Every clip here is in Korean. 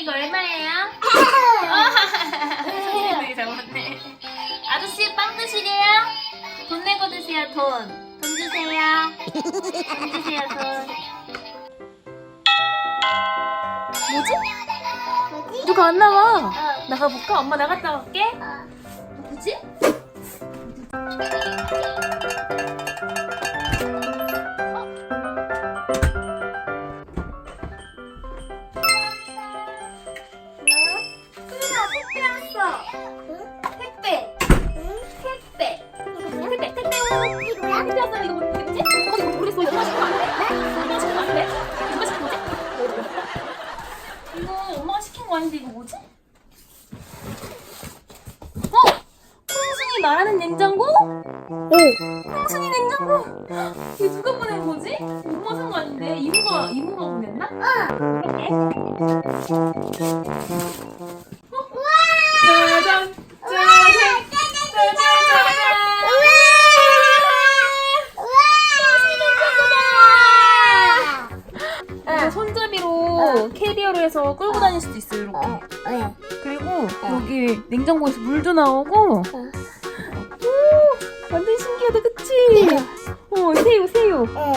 이거 얼마예요? 네, 선생님 잘못네. 아저씨 빵 드시게요? 돈 내고 드세요 돈. 돈 주세요. 돈 주세요 돈. 뭐지? 누가 안 나와? 어. 나가볼까? 엄마 나갔다 올게. 어. 뭐지? 거 아닌데 이거 뭐지? 어? 콩순이 말하는 냉장고? 콩순이 냉장고? 이거 누가 보낸 거지? 엄마 산거 아닌데? 이모가 이모가 보냈나? 그렇게 물도 나오고. 오 완전 신기하다 그치? 어 새우 새우. 오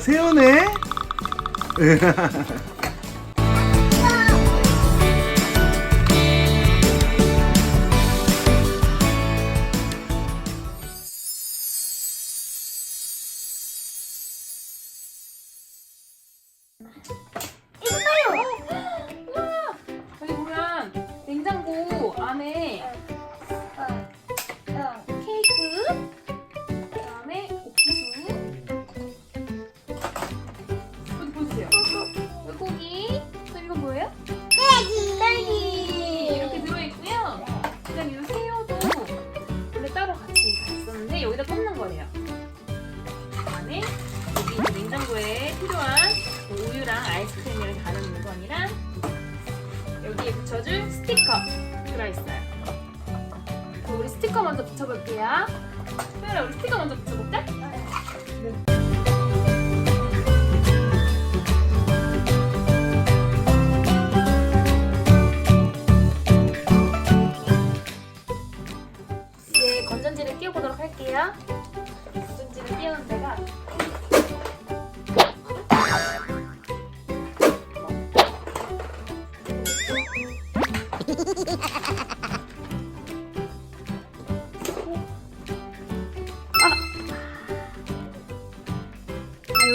새 여기 냉장고에 필요한 뭐 우유랑 아이스크림이랑 다른 물건이랑 여기에 붙여줄 스티커 들어있어요 우리 스티커 먼저 붙여볼게요 소연아 우리 스티커 먼저 붙여볼까?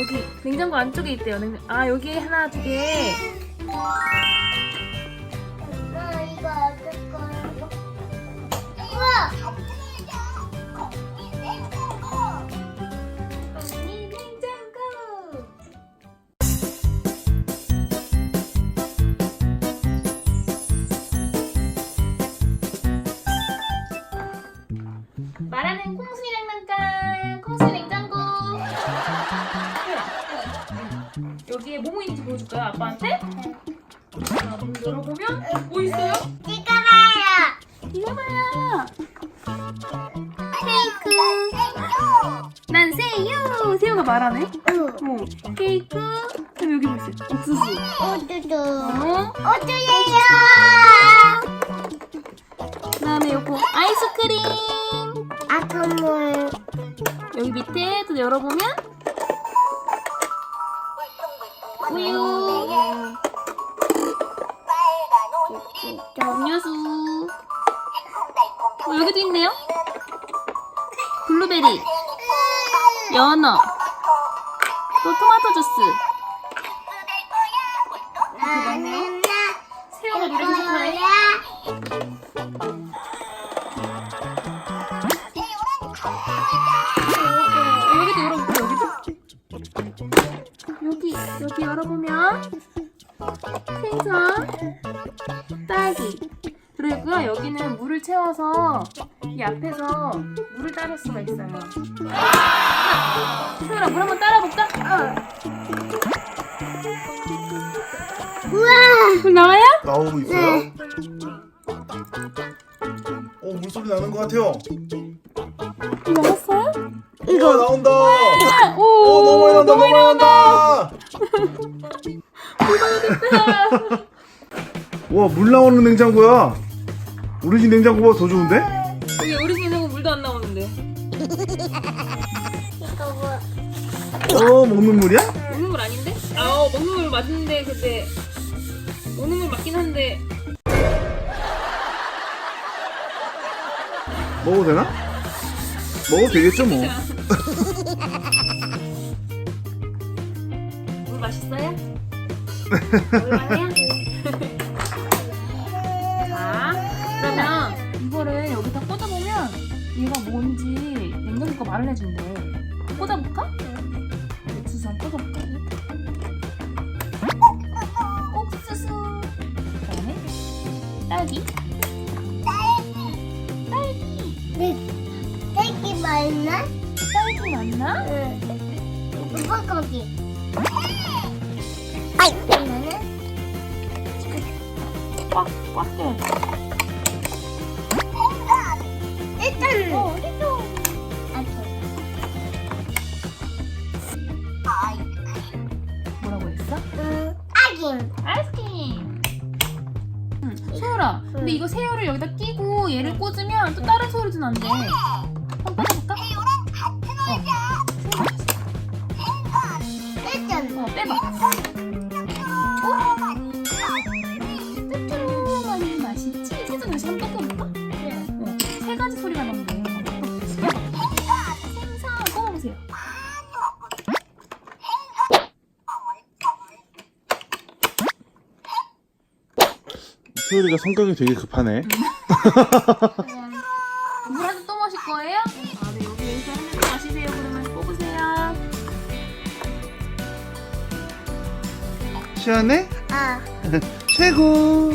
여기 냉장고 안쪽에 있대요. 냉... 아 여기 하나 두 개. 있는지 보여줄까요, 아빠한테? 자, 열어보면 뭐 있어요? 이거 봐요. 케이크. 난 새우. 새우가 말하네. 어, 케이크. 그럼 여기 뭐 있어요? 옥수수. 어? 그다음에 요거 아이스크림. 여기 밑에 또 열어보면 연어, 또 토마토 주스. 여기 열어보면 생선, 딸기 그리고요 여기는 물을 채워서 이 앞에서 물을 따를 수가 있어요. 소율아 물 한번 따라 볼까? 우와. 물 나와요? 나오고 있어요? 어 물소리 나는 것 같아요. 물 나왔어요? 이거 나온다. 오, 어 너무 많이 나온다. 너무 많이 나온다. 와물 나오는 냉장고야. 우리 집 냉장고보다 더 좋은데? 어 먹는 물이야? 먹는 물 아닌데? 아 어, 먹는 물 맞는데 근데 먹는 물 맞긴 한데 먹어도 되나? 먹어도 되겠죠 뭐. 물 맛있어요? 먹을만해요? 자 그러면 이거를 여기다 꽂아보면 얘가 뭔지 냉장고가 말을 해준대 꽂아볼까? 오빠 거기. 아이. 꽉꽉. 일단. 어? 뭐라고 했어? 아김. 아이스크림. 응, 소율아, 근데 이거 새우를 여기다 끼고 얘를 꽂으면 또 다른 소리 도 난대. 뜨뜻한 맛있지? 생선 다시 한번 꺾어볼까? 어, 세 가지 소리가 나는데. 야, 생선 꺾어보세요. 소율이가 성격이 되게 급하네. 물한잔또 마실 거예요? 시원해? 아. 최고.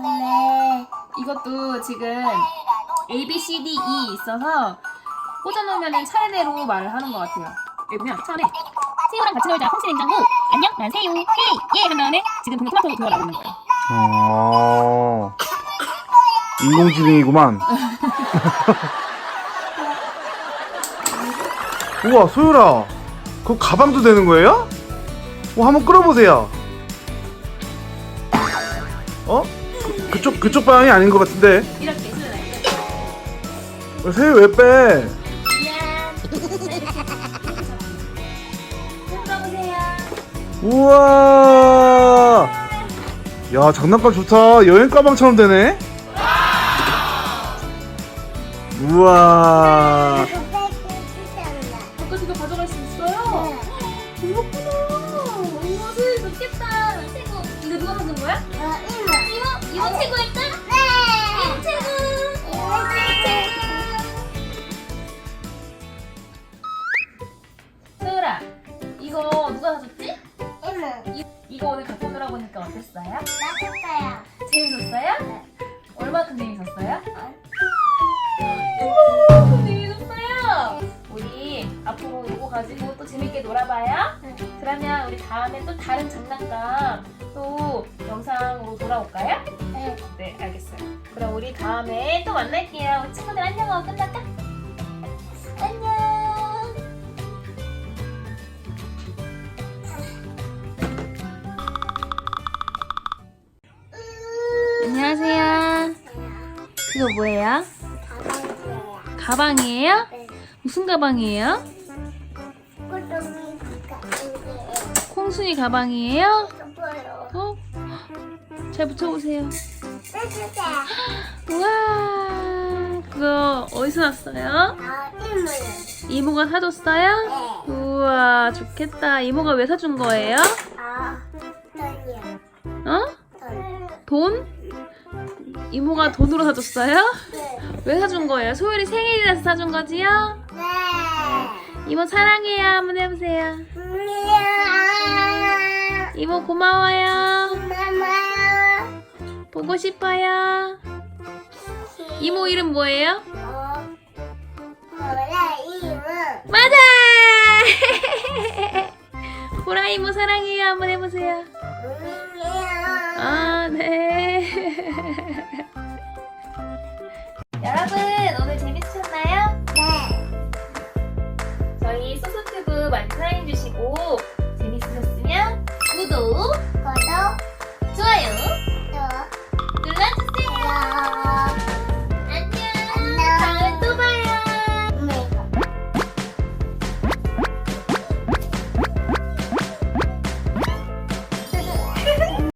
네. 이것도 지금 A, B, C, D, E 있어서 꽂아놓으면 차례대로 말을 하는 것 같아요. 여기 보면 처음에 새우랑 같이 놀자 콩치 냉장고 안녕 난 새우 헤이 예한 다음에 지금 분명 토마토 들어가 나오는 거예요. 어. 인공지능이구만. 우와 소율아, 그 가방도 되는 거예요? 어 한번 끌어보세요. 어? 그, 그쪽 그쪽 방이 아닌 것 같은데. 이렇게 쓰는 어, 새우 왜 빼? 미안. 들어보세요. 우와. 야 장난감 좋다. 여행 가방처럼 되네. 우와. 어땠어요? 재밌었어요? 얼마큼 재밌었어요? 우와, 재밌었어요. 우리 앞으로 이거 가지고 또 재밌게 놀아봐요. 그러면 우리 다음에 또 다른 장난감 또 영상으로 돌아올까요? 네, 알겠어요. 그럼 우리 다음에 또 만날게요. 우리 친구들 안녕하고 끝날까? 안녕. 그거 뭐예요? 가방이에요? 무슨 가방이에요? 콩순이 가방이에요? 어? 잘 붙여보세요. 우와, 그거 어디서 났어요? 이모가 사줬어요? 우와, 좋겠다. 이모가 왜 사준 거예요? 어? 돈? 이모가 돈으로 사줬어요? 왜 사준 거예요? 소율이 생일이라서 사준 거지요? 네. 이모 사랑해요. 한번 해보세요. 안녕. 이모 고마워요. 엄마요. 보고 싶어요. 이모 이름 뭐예요? 어. 뭐래 이름? 맞아! 보라 이모 사랑해요. 한번 해보세요. 안녕. 아, 네. 저희 소소튜브 많이 사랑해주시고,